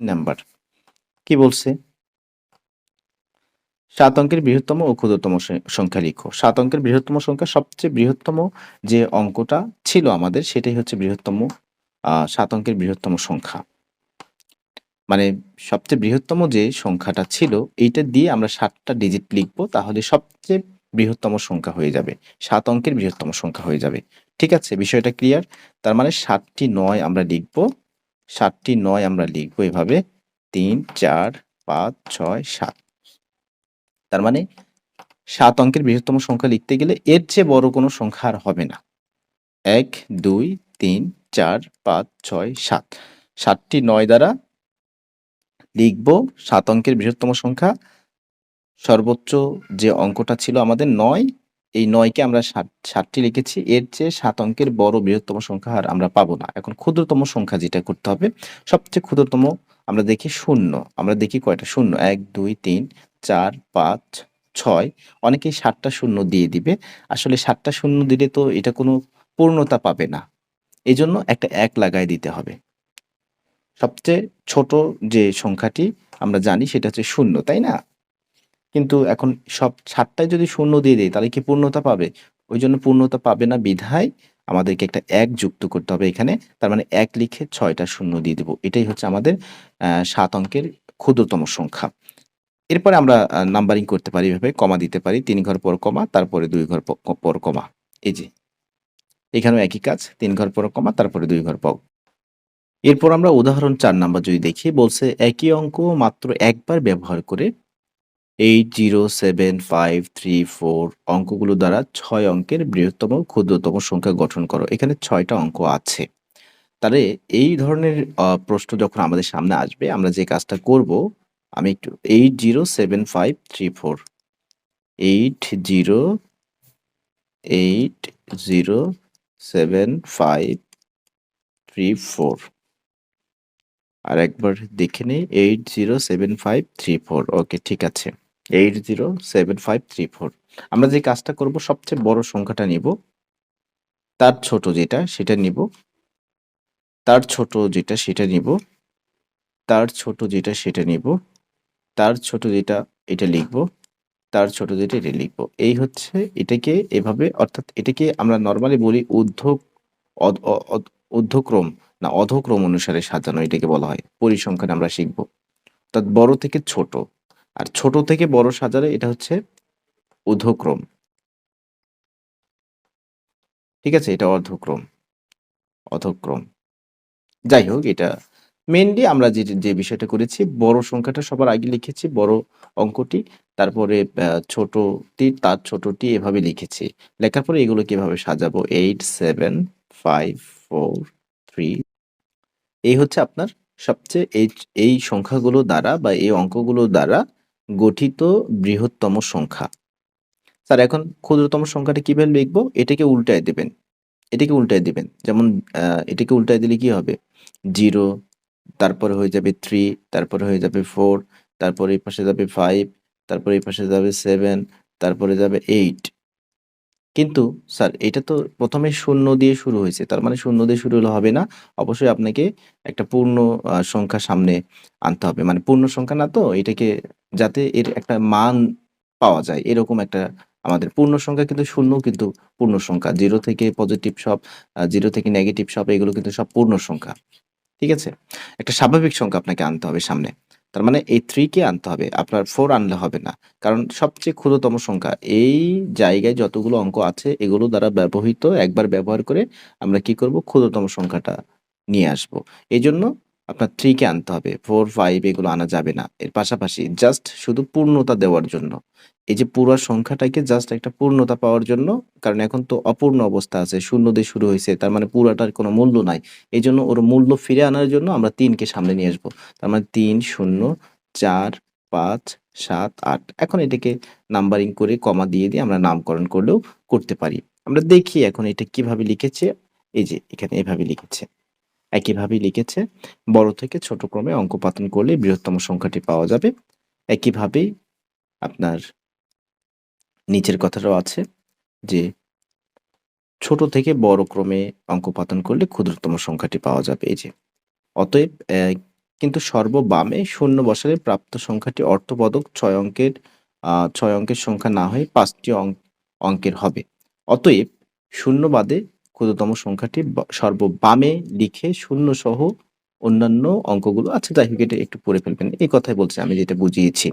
Number. কি বলছে? সাত অঙ্কের বৃহত্তম ও ক্ষুদ্রতম সংখ্যা লিখো। সাত অঙ্কের বৃহত্তম সংখ্যা সবচেয়ে বৃহত্তম যে অঙ্কটা ছিল আমাদের, সেটাই হচ্ছে বৃহত্তম সাত অঙ্কের বৃহত্তম সংখ্যা। মানে সবচেয়ে বৃহত্তম যে সংখ্যাটা ছিল, এইটা দিয়ে আমরা সাতটা ডিজিট লিখব, তাহলে সবচেয়ে বৃহত্তম সংখ্যা হয়ে যাবে। সাত অঙ্কের বৃহত্তম সংখ্যা হয়ে যাবে। ঠিক আছে? বিষয়টা ক্লিয়ার তার মানে সাতটি নয় আমরা লিখব। সাতটি নয় আমরা লিখব এভাবে। তিন, চার, পাঁচ, ছয়, সাত। তার মানে সাত অঙ্কের বৃহত্তম সংখ্যা লিখতে গেলে এর চেয়ে বড় কোনো সংখ্যা আর হবে না। এক, দুই, তিন, চার, পাঁচ, ছয়, সাত। সাতটি নয় দ্বারা লিখব সাত অঙ্কের বৃহত্তম সংখ্যা। সর্বোচ্চ যে অঙ্কটা ছিল আমাদের নয় এই নয়কে আমরা ষাটটি লিখেছি। এর চেয়ে সাত অঙ্কের বড় বৃহত্তম সংখ্যা আর আমরা পাবো না। এখন ক্ষুদ্রতম সংখ্যা যেটা করতে হবে, সবচেয়ে ক্ষুদ্রতম আমরা দেখি শূন্য। আমরা দেখি কয়টা? শূন্য। এক, দুই, তিন, চার, পাঁচ, ছয়। অনেকেই সাতটা শূন্য দিয়ে দিবে। আসলে সাতটা শূন্য দিলে তো এটা কোনো পূর্ণতা পাবে না। এই জন্য একটা এক লাগায় দিতে হবে। সবচেয়ে ছোট যে সংখ্যাটি আমরা জানি সেটা হচ্ছে শূন্য, তাই না? কিন্তু এখন সব সাতটায় যদি শূন্য দিয়ে দেয়, তাহলে কি পূর্ণতা পাবে? ওই জন্য পূর্ণতা পাবে না বিধায় আমাদেরকে একটা এক যুক্ত করতে হবে এখানে। তার মানে এক লিখে ছয়টা শূন্য দিয়ে দেবো। এটাই হচ্ছে আমাদের সাত অঙ্কের ক্ষুদ্রতম সংখ্যা। এরপরে আমরা নাম্বারিং করতে পারি, এভাবে কমা দিতে পারি। তিন ঘর পর কমা, তারপরে দুই ঘর পর কমা। এই যে, এখানেও একই কাজ। তিন ঘর পর কমা, তারপরে দুই ঘর পর এরপর আমরা উদাহরণ চার নাম্বার যদি দেখি, বলছে একই অঙ্ক মাত্র একবার ব্যবহার করে eight zero seven five three four অঙ্কগুলো দ্বারা ছয় অঙ্কের বৃহত্তম ক্ষুদ্রতম সংখ্যা গঠন করো। এখানে ছয়টা অঙ্ক আছে। তাহলে এই ধরনের প্রশ্ন যখন আমাদের সামনে আসবে, আমরা যে কাজটা করব, আমি একটু eight zero seven five three four eight zero eight zero seven five three four আর একবার দেখে নেই eight zero seven five three four okay ঠিক আছে। Eight zero seven five three four আমরা যে কাজটা করব, সবচেয়ে বড় সংখ্যাটা নিব। তার ছোট যেটা, সেটা নিব। তার ছোট যেটা, সেটা নিব। তার ছোট যেটা, সেটা নিব। তার ছোট যেটা, এটা লিখব। তার ছোট যেটা, এটা লিখব। এই হচ্ছে এটাকে এভাবে, অর্থাৎ এটাকে আমরা নর্মালি বলি ঊর্ধ্ব ঊর্ধ্বক্রম না, অধক্রম অনুসারে সাজানো এটাকে বলা হয়। পরিসংখ্যান আমরা শিখব। অর্থাৎ বড় থেকে ছোট। আর ছোট থেকে বড় সাজালে এটা হচ্ছে ঊর্ধ্বক্রম। ঠিক আছে? এটা অর্ধক্রম, অধক্রম। যাই হোক, এটা মেনলি আমরা যে যে বিষয়টা করেছি, বড় সংখ্যাটা সবার আগে লিখেছি, বড় অঙ্কটি, তারপরে ছোটটি, তার ছোটটি এভাবে লিখেছি। লেখার পরে এগুলো কীভাবে সাজাবো? Eight seven five four three এই হচ্ছে আপনার সবচেয়ে এই এই সংখ্যাগুলো দ্বারা বা এই অঙ্কগুলো দ্বারা গঠিত বৃহত্তম সংখ্যা। স্যার, এখন ক্ষুদ্রতম সংখ্যাটা কীভাবে লিখব? এটাকে উল্টায় দেবেন। এটাকে উল্টায় দেবেন। যেমন এটাকে উল্টায় দিলে কি হবে? জিরো, তারপরে হয়ে যাবে থ্রি, তারপরে হয়ে যাবে ফোর, তারপরে এই পাশে যাবে ফাইভ, তারপরে এই পাশে যাবে সেভেন, তারপরে যাবে এইট। কিন্তু স্যার, এটা তো প্রথমে শূন্য দিয়ে শুরু হয়েছে। তার মানে শূন্য দিয়ে শুরু হলে হবে না। অবশ্যই আপনাকে একটা পূর্ণ সংখ্যা সামনে আনতে হবে। মানে পূর্ণ সংখ্যা না তো, এটাকে যাতে এর একটা মান পাওয়া যায়। এরকম একটা আমাদের পূর্ণ সংখ্যা কিন্তু শূন্য কিন্তু পূর্ণ সংখ্যা। জিরো থেকে পজিটিভ সব জিরো থেকে নেগেটিভ সব, এগুলো কিন্তু সব পূর্ণ সংখ্যা। ঠিক আছে? একটা স্বাভাবিক সংখ্যা আপনাকে আনতে হবে সামনে। তার মানে এই থ্রিকে আনতে হবে, আপনার ফোর আনলে হবে না। কারণ সবচেয়ে ক্ষুদ্রতম সংখ্যা, এই জায়গায় যতগুলো অঙ্ক আছে, এগুলো দ্বারা ব্যবহৃত, একবার ব্যবহার করে আমরা কি করব? ক্ষুদ্রতম সংখ্যাটা নিয়ে আসব। এই জন্য আপনার থ্রিকে আনতে হবে ফোর ফাইভ এগুলো আনা যাবে না। এর পাশাপাশি জাস্ট শুধু পূর্ণতা দেওয়ার জন্য। এই যে পুরো সংখ্যাটাকে জাস্ট একটা পূর্ণতা পাওয়ার জন্য, কারণ এখন তো অপূর্ণ অবস্থা আছে, শূন্য দিয়ে শুরু হয়েছে, তার মানে পুরাটার কোনো মূল্য নাই। এই জন্য ওর মূল্য ফিরে আনার জন্য আমরা তিনকে সামনে নিয়ে আসব। তার মানে তিন, শূন্য, চার, পাঁচ, সাত, আট, এখন এটাকে নাম্বারিং করে কমা দিয়ে দিয়ে আমরা নামকরণ করলেও করতে পারি। আমরা দেখি এখন এটা কীভাবে লিখেছে, এই যে এখানে এভাবে লিখেছে। একইভাবে লিখেছে, বড় থেকে ছোট ক্রমে অঙ্ক পাতন করলে বৃহত্তম সংখ্যাটি পাওয়া যাবে। একইভাবেই আপনার নিচের কথাটাও আছে যে ছোট থেকে বড় ক্রমে অঙ্ক পাতন করলে ক্ষুদ্রতম সংখ্যাটি পাওয়া যাবে। এই যে, অতএব কিন্তু সর্ববামে শূন্য বসালে প্রাপ্ত সংখ্যাটি অর্থপদক ছয় অঙ্কের ছয় অঙ্কের সংখ্যা না হয়ে পাঁচটি অঙ্ক অঙ্কের হবে। অতএব, শূন্য বাদে ক্ষুদ্রতম সংখ্যাটি সর্ববামে লিখে শূন্য সহ অন্যান্য অঙ্কগুলো আচ্ছা যাই হোক, এটা একটু পড়ে ফেলবেন। এই কথাই বলছি আমি, যেটা বুঝিয়েছি।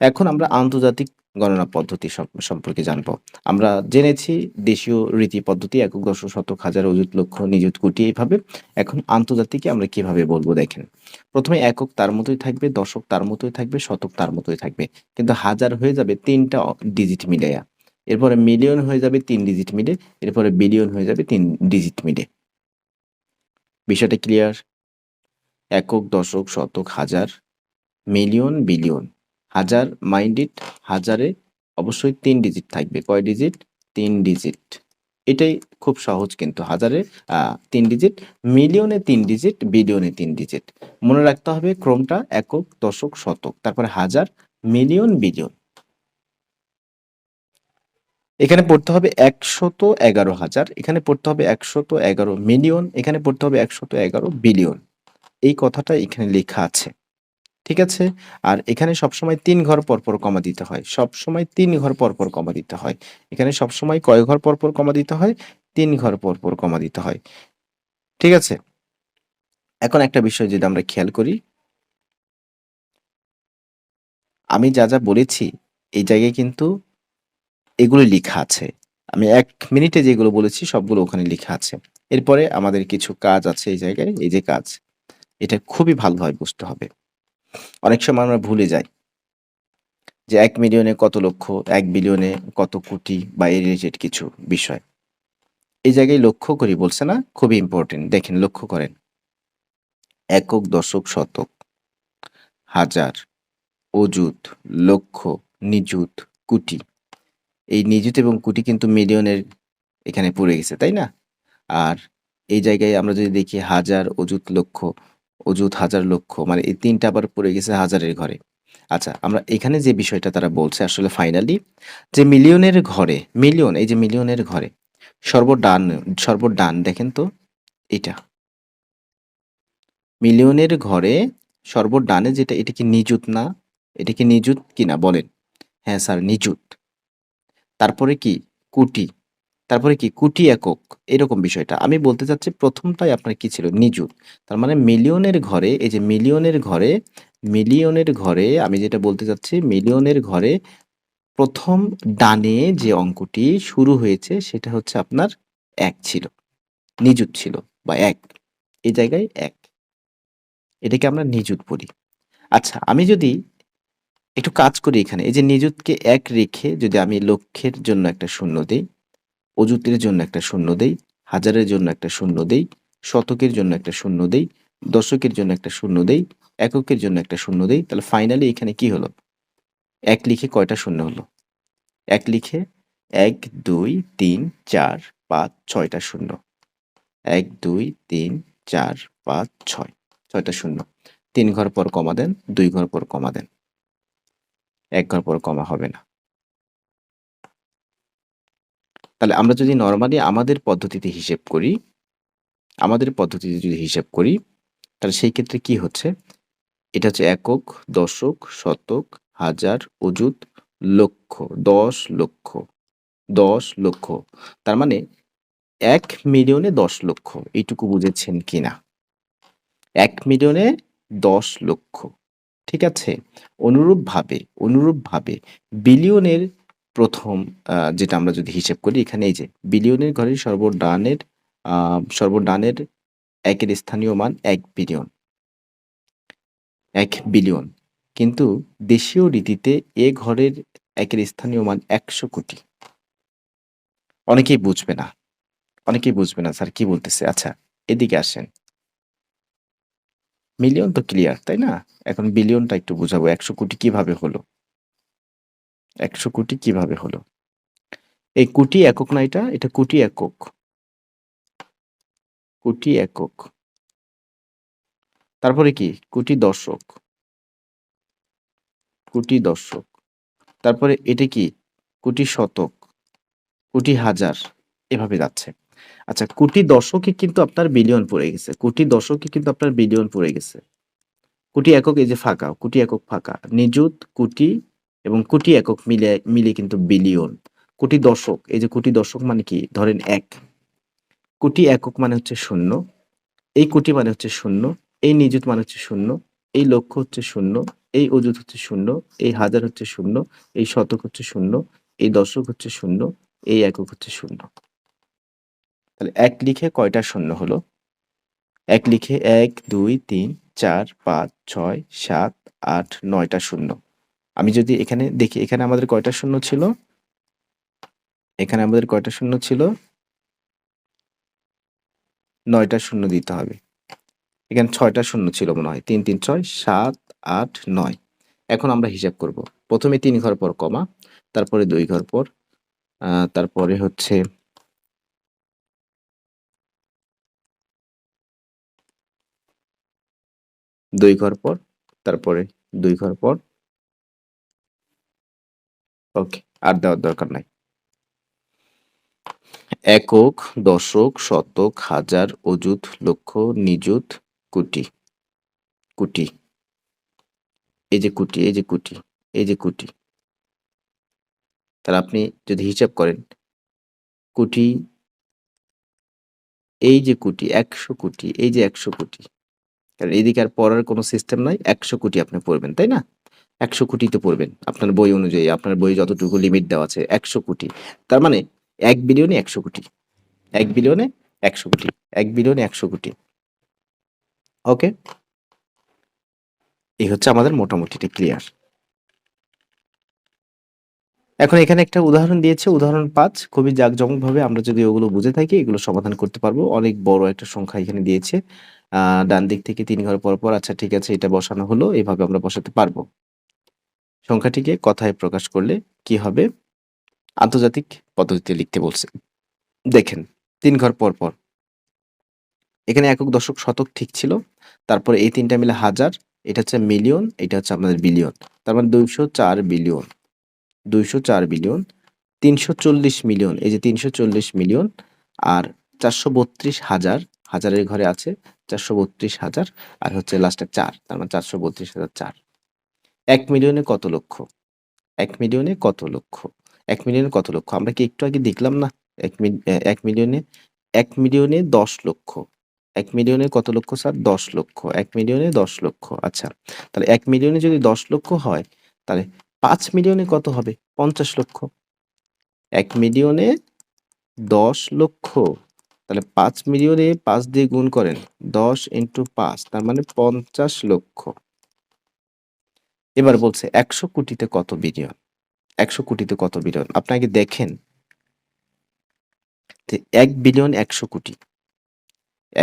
এখন আমরা আন্তর্জাতিক গণনা পদ্ধতি সম- সম্পর্কে জানব। আমরা জেনেছি দেশীয় রীতি পদ্ধতি, একক দশ শতক, হাজার অযুত লক্ষ, নিযুত কোটি, এইভাবে। এখন আন্তর্জাতিকে আমরা কীভাবে বলব, দেখেন। প্রথমে একক তার মতোই থাকবে, দশক তার মতোই থাকবে, শতক তার মতোই থাকবে। কিন্তু হাজার হয়ে যাবে তিনটা ডিজিট মিলাইয়া এরপরে মিলিয়ন হয়ে যাবে তিন ডিজিট মিলে এরপরে বিলিয়ন হয়ে যাবে তিন ডিজিট মিলে বিষয়টা ক্লিয়ার? একক দশক শতক হাজার, মিলিয়ন বিলিয়ন, হাজার মাইন্ডিট হাজারে অবশ্যই তিন ডিজিট থাকবে। কয় ডিজিট? তিন ডিজিট। এটাই খুব সহজ কিন্তু, হাজারে তিন ডিজিট, মিলিয়নে তিন ডিজিট, বিলিয়নে তিন ডিজিট। মনে রাখতে হবে ক্রমটা একক দশক শতক, তারপরে হাজার, মিলিয়ন, বিলিয়ন। এখানে পড়তে হবে একশত এগারো হাজার, এখানে পড়তে হবে একশত এগারো মিলিয়ন, এখানে পড়তে হবে একশত এগারো বিলিয়ন। এই কথাটা এখানে লেখা আছে। ঠিক আছে? আর এখানে সবসময় তিন ঘর পরপর কমা দিতে হয়। সবসময় তিন ঘর পরপর কমা দিতে হয়। এখানে সবসময় কয় ঘর পরপর কমা দিতে হয়? তিন ঘর পরপর কমা দিতে হয়। ঠিক আছে? এখন একটা বিষয় যদি আমরা খেয়াল করি। আমি যা যা বলেছি, এই জায়গায় কিন্তু এগুলো লেখা আছে। আমি এক মিনিটে যেগুলো বলেছি, সবগুলো ওখানে লেখা আছে। এরপরে আমাদের কিছু কাজ আছে এই জায়গায়। এই যে কাজ। এটা খুবই ভালোভাবে বুঝতে হবে। অনেক সময় আমরা ভুলে যাই যে এক মিলিয়নে কত লক্ষ, এক বিলিয়নে কত কোটি বা এই রিলেটেড কিছু বিষয়। এই জায়গায় লক্ষ্য করি বলছে না? খুবই ইম্পর্টেন্ট দেখেন, লক্ষ্য করেন। একক, দশক, শতক, হাজার, অযুত, লক্ষ, নিযুত, কোটি। এই নিযুত এবং কোটি কিন্তু মিলিয়নের এখানে পড়ে গেছে, তাই না? আর এই জায়গায় আমরা যদি দেখি হাজার, অযুত, লক্ষ অযুত হাজার লক্ষ মানে এই তিনটা আবার পড়ে গেছে হাজারের ঘরে। আচ্ছা আমরা এখানে যে বিষয়টা তারা বলছে আসলে ফাইনালি যে মিলিয়নের ঘরে, মিলিয়ন, এই যে মিলিয়নের ঘরে, সর্বডান সর্বডান দেখেন তো, এটা। মিলিয়নের ঘরে সর্বডানে যেটা, এটা কি নিযুত না? এটা কি নিযুত কিনা বলেন। হ্যাঁ স্যার, নিযুত। তারপরে কি? কোটি। তারপরে কি কোটি একক? এরকম বিষয়টা। আমি বলতে চাচ্ছি প্রথমটাই আপনার কি ছিল? নিযুত। তার মানে মিলিয়নের ঘরে, এই যে মিলিয়নের ঘরে মিলিয়নের ঘরে, আমি যেটা বলতে চাচ্ছি, মিলিয়নের ঘরে প্রথম ডানে যে অঙ্কটি শুরু হয়েছে, সেটা হচ্ছে আপনার এক ছিল। নিযুত ছিল বা এক। এই জায়গায় এক। এটাকে আমরা নিযুত বলি। আচ্ছা আমি যদি একটু কাজ করি এখানে। এই যে নিযুতকে এক রেখে যদি আমি লক্ষ্যের জন্য একটা শূন্য দেই অযুতের জন্য একটা শূন্য দেই, হাজারের জন্য একটা শূন্য দেই, শতকের জন্য একটা শূন্য দেই, দশকের জন্য একটা শূন্য দেই, এককের জন্য একটা শূন্য দেই। তাহলে ফাইনালি এখানে কি হলো? এক লিখে কয়টা শূন্য হলো? এক লিখে এক, দুই, তিন, চার, পাঁচ, ছয়টা শূন্য এক, দুই, তিন, চার, পাঁচ, ছয়, ছয়টা শূন্য তিন ঘর পর কমা দেন, দুই ঘর পর কমা দেন। এক ঘর পর কমা হবে না। তাহলে আমরা যদি নর্মালি আমাদের পদ্ধতিতে হিসেব করি, আমাদের পদ্ধতিতে যদি হিসেব করি, তাহলে সেই ক্ষেত্রে কি হচ্ছে? এটা হচ্ছে একক, দশক, শতক, হাজার, অযুত, লক্ষ, দশ লক্ষ দশ লক্ষ। তার মানে এক মিলিয়নে দশ লক্ষ। এইটুকু বুঝেছেন কিনা? এক মিলিয়নে দশ লক্ষ। ঠিক আছে? অনুরূপভাবে অনুরূপভাবে বিলিয়নের প্রথম যেটা আমরা যদি হিসেব করি, এখানে এই যে বিলিয়নের ঘরে সর্বডানের সর্বডানের একের স্থানীয় মান এক বিলিয়ন। এক বিলিয়ন। কিন্তু দেশীয় রীতিতে এ ঘরের একের স্থানীয় মান একশো কোটি। অনেকেই বুঝবে না। অনেকেই বুঝবে না, স্যার কি বলতেছে? আচ্ছা এদিকে আসেন। মিলিয়ন তো ক্লিয়ার, তাই না? এখন বিলিয়নটা একটু বোঝাবো, একশো কোটি কীভাবে হলো? একশো কোটি কীভাবে হলো? এই কোটি একক না এটা? এটা কোটি একক। কোটি একক। তারপরে কি? কোটি দশক। কোটি দশক। তারপরে এটা কি? কোটি শতক। কোটি হাজার। এভাবে যাচ্ছে। আচ্ছা কোটি দশকে কিন্তু আপনার বিলিয়ন পড়ে গেছে। কোটি দশকে কিন্তু আপনার বিলিয়ন পড়ে গেছে। কোটি একক এই যে ফাঁকা, কোটি একক ফাঁকা। নিযুত কোটি এবং কোটি একক মিলে মিলে কিন্তু বিলিয়ন কোটি দশক, এই যে কোটি দশক মানে কি? ধরেন এক। কোটি একক মানে হচ্ছে শূন্য। এই কোটি মানে হচ্ছে শূন্য। এই নিযুত মানে হচ্ছে শূন্য। এই লক্ষ হচ্ছে শূন্য। এই অযুত হচ্ছে শূন্য। এই হাজার হচ্ছে শূন্য। এই শতক হচ্ছে শূন্য। এই দশক হচ্ছে শূন্য। এই একক হচ্ছে শূন্য। তাহলে এক লিখে কয়টা শূন্য হলো? এক লিখে এক, দুই, তিন, চার, পাঁচ, ছয়, সাত, আট, নয়টা শূন্য। আমি যদি এখানে দেখি, এখানে আমাদের কয়টা শূন্য ছিল? এখানে আমাদের কয়টা শূন্য ছিল? নয়টা শূন্য দিতে হবে। এখানে ছয়টা শূন্য ছিল মনে হয়। তিন তিন, ছয়, সাত, আট, নয়। এখন আমরা হিসাব করব। প্রথমে তিন ঘর পর কমা, তারপরে দুই ঘর পর তারপরে হচ্ছে দুই ঘর পর, তারপরে দুই ঘর পর ওকে আর দেওয়ার দরকার নাই। একক, দশক, শতক, হাজার, অযুত, লক্ষ, নিযুত, কোটি। কোটি। এই যে কোটি, এই যে কোটি, এই যে কোটি। তাহলে আপনি যদি হিসাব করেন, কোটি, এই যে কোটি, একশো কোটি, এই যে একশো কোটি কারণ এইদিকে আর পড়ার কোনো সিস্টেম নাই, একশো কোটি আপনি পড়বেন, তাই না? একশো কোটিতে পড়বেন আপনার বই অনুযায়ী, আপনার বই যতটুকু লিমিট দেওয়া আছে একশো কোটি। তার মানে এক বিলিয়নে একশো কোটি, এক বিলিয়নে একশো কোটি, এক বিলিয়নে একশো কোটি। ওকে এই হচ্ছে আমাদের মোটামুটিটা ক্লিয়ার এখন এখানে একটা উদাহরণ দিয়েছে, উদাহরণ পাঁচ, খুবই জাঁকজমকভাবে আমরা যদি ওগুলো বুঝে থাকি, এগুলো সমাধান করতে পারব। অনেক বড় একটা সংখ্যা এখানে দিয়েছে। আহ, ডান দিক থেকে তিন ঘর পর পর আচ্ছা ঠিক আছে, এটা বসানো হলো এইভাবে আমরা বসাতে পারব। সংখ্যাটিকে কথায় প্রকাশ করলে কি হবে? আন্তর্জাতিক পদ্ধতিতে লিখতে বলছে। দেখেন, তিন ঘর পর পর। এখানে একক দশক শতক ঠিক ছিল। তারপরে এই তিনটা মিলে হাজার, এটা হচ্ছে মিলিয়ন, এটা হচ্ছে আপনাদের বিলিয়ন। তার মানে দুইশো চার বিলিয়ন, দুইশো চার বিলিয়ন, তিনশো চল্লিশ মিলিয়ন, এই যে তিনশো চল্লিশ মিলিয়ন আর চারশো বত্রিশ হাজার, হাজারের ঘরে আছে চারশো বত্রিশ হাজার আর হচ্ছে লাস্টে চার, তার মানে চারশো বত্রিশ হাজার চার। এক মিলিয়নে কত লক্ষ? এক মিলিয়নে কত লক্ষ? এক মিলিয়নে কত লক্ষ? আমরা কি একটু আগে দেখলাম না? এক এক মিলিয়নে এক মিলিয়নে দশ লক্ষ। এক মিলিয়নে কত লক্ষ স্যার? দশ লক্ষ। এক মিলিয়নে দশ লক্ষ। আচ্ছা তাহলে এক মিলিয়নে যদি দশ লক্ষ হয়, তাহলে পাঁচ মিলিয়নে কত হবে? পঞ্চাশ লক্ষ। এক মিলিয়নে দশ লক্ষ। তাহলে পাঁচ মিলিয়নে পাঁচ দিয়ে গুণ করেন, দশ ইন্টু পাঁচ, তার মানে পঞ্চাশ লক্ষ। এবার বলছে, একশো কোটিতে কত বিলিয়ন একশো কোটিতে কত বিলিয়ন আপনাকে দেখেন। এক বিলিয়ন একশো কোটি।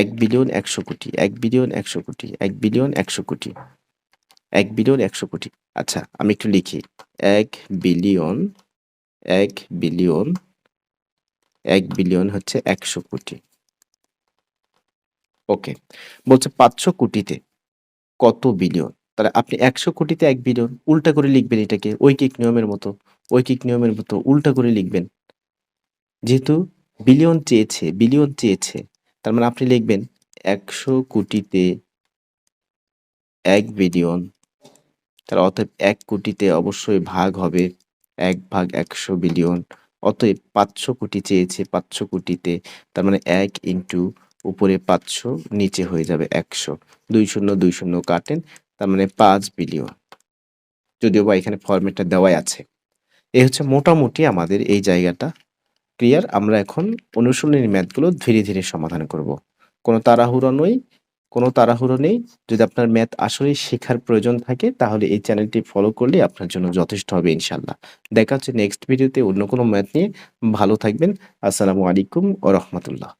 এক বিলিয়ন একশো কোটি, এক বিলিয়ন একশো কোটি, এক বিলিয়ন একশো কোটি, এক বিলিয়ন একশো কোটি। আচ্ছা আমি একটু লিখি। এক বিলিয়ন এক বিলিয়ন এক বিলিয়ন হচ্ছে একশো কোটি। ওকে, বলছে পাঁচশো কোটিতে কত বিলিয়ন? তাহলে আপনি একশো কোটিতে এক বিলিয়ন উল্টা করে লিখবেন এটাকে, ঐকিক নিয়মের মতো, ঐকিক নিয়মের মতো উল্টা করে লিখবেন। যেহেতু বিলিয়ন চেয়েছে বিলিয়ন চেয়েছে, তার মানে আপনি লিখবেন একশো কোটিতে এক বিলিয়ন, তাহলে অতএব এক কোটিতে অবশ্যই ভাগ হবে এক ভাগ একশো বিলিয়ন, অতএব পাঁচশো কোটি চেয়েছে, পাঁচশো কোটিতে, তার মানে এক ইন্টু উপরে পাঁচশো, নিচে হয়ে যাবে একশো। দুই শূন্য দুই শূন্য কাটেন তার মানে পাঁচ বিলিয়ন। যদিও বা এখানে ফরম্যাটটা দেওয়াই আছে। এই হচ্ছে মোটামুটি আমাদের এই জায়গাটা ক্লিয়ার আমরা এখন অনুশীলনী ম্যাথগুলো ধীরে ধীরে সমাধান করব। কোনো তাড়াহুড়ো নই, কোনো তাড়াহুড়ো নেই। যদি আপনার ম্যাথ আসলেই শেখার প্রয়োজন থাকে, তাহলে এই চ্যানেলটি ফলো করলে আপনার জন্য যথেষ্ট হবে ইনশাল্লাহ দেখা হচ্ছে নেক্সট ভিডিওতে অন্য কোনো ম্যাথ নিয়ে। ভালো থাকবেন। আসসালামু আলাইকুম ও রহমতুল্লাহ।